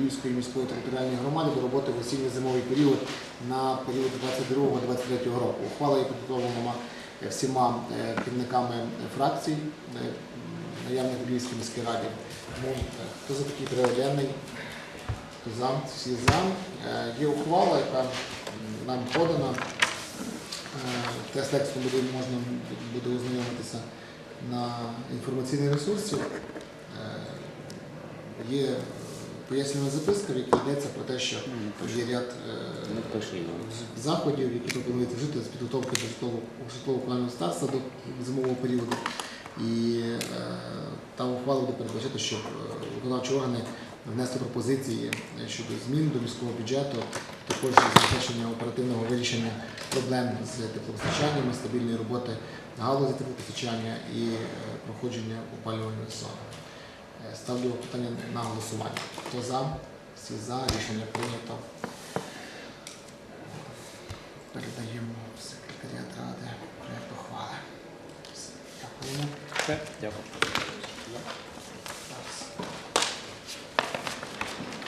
Львівської міської територіальної громади до роботи в осінньо-зимовий період на період 22-23 року. Ухвала є підготовлена е, всіма е, керівниками фракцій е, наявних в Львівській міській раді. Тому е, хто за такий порядок денний? Хто за? Всі за. Є ухвала, яка нам подана. Те з буде можна буде ознайомитися на інформаційній ресурсі. Е, Є е, пояснювана записка, в якій йдеться про те, що є ряд е, Ну, заходів, які пропонують вжити з підготовки до житлового житлово-комунального господарства до зимового періоду. І е, там ухвала буде передбачати, щоб е, виконавчі органи внесли пропозиції щодо змін до міського бюджету, також забезпечення оперативного вирішення проблем з теплопостачанням, стабільної роботи галузі теплопостачання і проходження опалювальної сезону. Ставлю питання на голосування. Хто за? Всі за. Рішення прийнято. Передаємо в секретаріат ради проєкт ухвали. Дякуємо. Дякую.